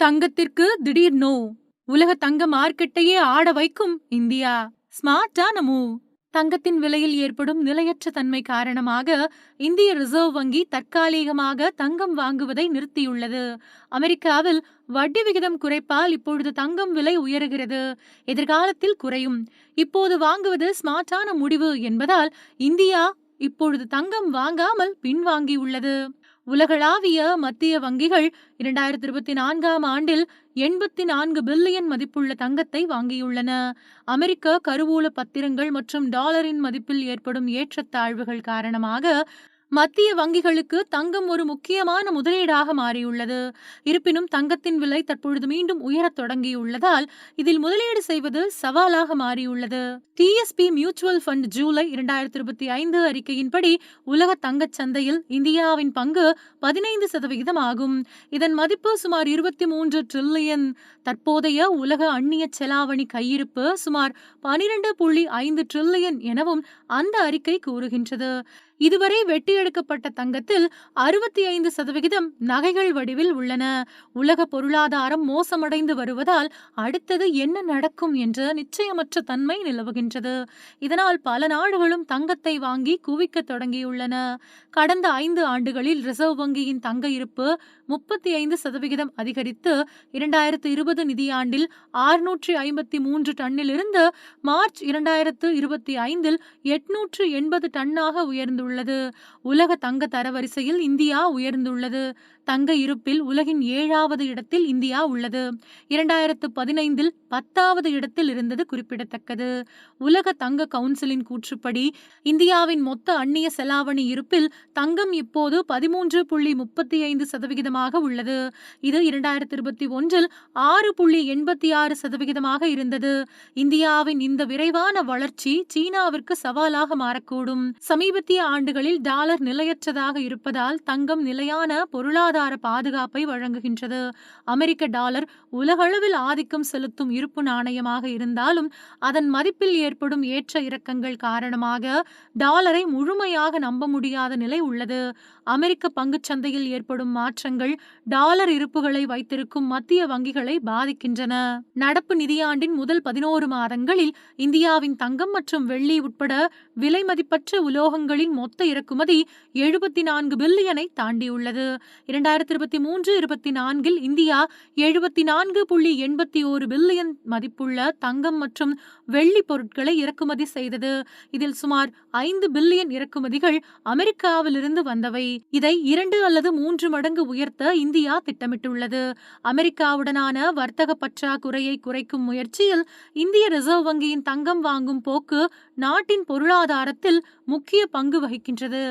தங்கத்திற்கு திடீர் நோ. உலக தங்க மார்க்கெட்டையே ஆட வைக்கும் இந்தியா. ஸ்மார்ட்டான மூவ் தங்கத்தின் விலையில் ஏற்படும் நிலையற்ற தன்மை காரணமாக இந்திய ரிசர்வ் வங்கி தற்காலிகமாக தங்கம் வாங்குவதை நிறுத்தியுள்ளது. அமெரிக்காவில் வட்டி விகிதம் குறைப்பால் இப்பொழுது தங்கம் விலை உயருகிறது. எதிர்காலத்தில் குறையும். இப்போது வாங்குவது ஸ்மார்ட்டான முடிவு என்பதால் இந்தியா இப்பொழுது தங்கம் வாங்காமல் பின்வாங்கியுள்ளது. உலகளாவிய மத்திய வங்கிகள் இரண்டாயிரத்தி இருபத்தி நான்காம் ஆண்டில் எண்பத்தி நான்கு பில்லியன் மதிப்புள்ள தங்கத்தை வாங்கியுள்ளன. அமெரிக்க கருவூல பத்திரங்கள் மற்றும் டாலரின் மதிப்பில் ஏற்படும் ஏற்றத்தாழ்வுகள் காரணமாக மத்திய வங்கிகளுக்கு தங்கம் ஒரு முக்கியமான முதலீடாக மாறியுள்ளது. இருப்பினும் தங்கத்தின் விலை தற்பொழுது மீண்டும் உயரத் தொடங்கியுள்ளதால் இதில் முதலீடு செய்வது சவாலாக மாறியுள்ளது. டிஎஸ்பி மியூச்சுவல் ஃபண்ட் ஜூலை இரண்டாயிரத்தி இருபத்தி ஐந்து அறிக்கையின்படி உலக தங்கச் சந்தையில் இந்தியாவின் பங்கு பதினைந்து சதவிகிதம் ஆகும். இதன் மதிப்பு சுமார் இருபத்தி மூன்று ட்ரில்லியன் தற்போதைய உலக அந்நிய செலாவணி கையிருப்பு சுமார் பனிரெண்டு புள்ளி ஐந்து ட்ரில்லியன் எனவும் அந்த அறிக்கை கூறுகின்றது. இதுவரை வெட்டி எடுக்கப்பட்ட தங்கத்தில் அறுபத்தி ஐந்து சதவிகிதம் நகைகள் வடிவில் உள்ளன. உலக பொருளாதாரம் மோசமடைந்து வருவதால் அடுத்தது என்ன நடக்கும் என்ற நிச்சயமற்ற தன்மை நிலவுகின்றது. இதனால் பல நாடுகளும் தங்கத்தை வாங்கி குவிக்க தொடங்கியுள்ளன. கடந்த ஐந்து ஆண்டுகளில் ரிசர்வ் வங்கியின் தங்க இருப்பு முப்பத்தி ஐந்து சதவிகிதம் அதிகரித்து இரண்டாயிரத்து இருபது நிதியாண்டில் ஆறுநூற்றி ஐம்பத்தி மூன்று டன்னிலிருந்து மார்ச் இரண்டாயிரத்து இருபத்தி ஐந்தில் எட்நூற்று எண்பது டன்னாக உயர்ந்துள்ளது. உலக தங்க தரவரிசையில் இந்தியா உயர்ந்துள்ளது. தங்க இருப்பில் உலகின் ஏழாவது இடத்தில் இந்தியா உள்ளது. இரண்டாயிரத்து பதினைந்தில் பத்தாவது இடத்தில் இருந்தது குறிப்பிடத்தக்கது. உலக தங்க கவுன்சிலின் கூற்றுப்படி இந்தியாவின் மொத்த அந்நிய செலாவணி இருப்பில் தங்கம் இப்போது பதிமூன்று புள்ளி முப்பத்தி ஐந்து சதவிகிதமாக உள்ளது. இது இரண்டாயிரத்தி இருபத்தி ஒன்றில் ஆறு புள்ளி எண்பத்தி ஆறு சதவிகிதமாக இருந்தது. இந்தியாவின் இந்த விரைவான வளர்ச்சி சீனாவிற்கு சவாலாக மாறக்கூடும். சமீபத்திய ஆண்டுகளில் டாலர் நிலையற்றதாக இருப்பதால் தங்கம் நிலையான பொருளாதார பாதுகாப்பை வழங்குகின்றது. அமெரிக்க டாலர் உலகளவில் ஆதிக்கம் செலுத்தும் இருப்பு நாணயமாக இருந்தாலும் அதன் மதிப்பில் ஏற்படும் ஏற்ற இறக்கங்கள் காரணமாக டாலரை முழுமையாக நம்ப முடியாத நிலை உள்ளது. அமெரிக்க பங்குச் சந்தையில் ஏற்படும் மாற்றங்கள் வங்கிகள் டாலர் இருப்புகளை வைத்திருக்கும் மத்திய வங்கிகளை பாதிக்கின்றன. நடப்பு நிதியாண்டின் முதல் பதினோரு மாதங்களில் இந்தியாவின் தங்கம் மற்றும் வெள்ளி உட்பட விலை மதிப்பற்ற உலோகங்களின் மொத்த இறக்குமதி எழுபத்தி நான்கு பில்லியனை தாண்டியுள்ளது. இரண்டாயிரத்தி இருபத்தி மூன்று இருபத்தி நான்கில் இந்தியா எழுபத்தி நான்கு புள்ளி எண்பத்தி ஓரு பில்லியன் மதிப்புள்ள தங்கம் மற்றும் வெள்ளி பொருட்களை இறக்குமதி செய்தது. இதில் சுமார் ஐந்து பில்லியன் இறக்குமதிகள் அமெரிக்காவிலிருந்து வந்தவை. இதை இரண்டு அல்லது மூன்று மடங்கு உயர்த்த உயர்த்த இந்தியா திட்டமிட்டுள்ளது. அமெரிக்காவுடனான வர்த்தக பற்றாக்குறையை குறைக்கும் முயற்சியில் இந்திய ரிசர்வ் வங்கியின் தங்கம் வாங்கும் போக்கு நாட்டின் பொருளாதாரத்தில் முக்கிய பங்கு வகிக்கின்றது.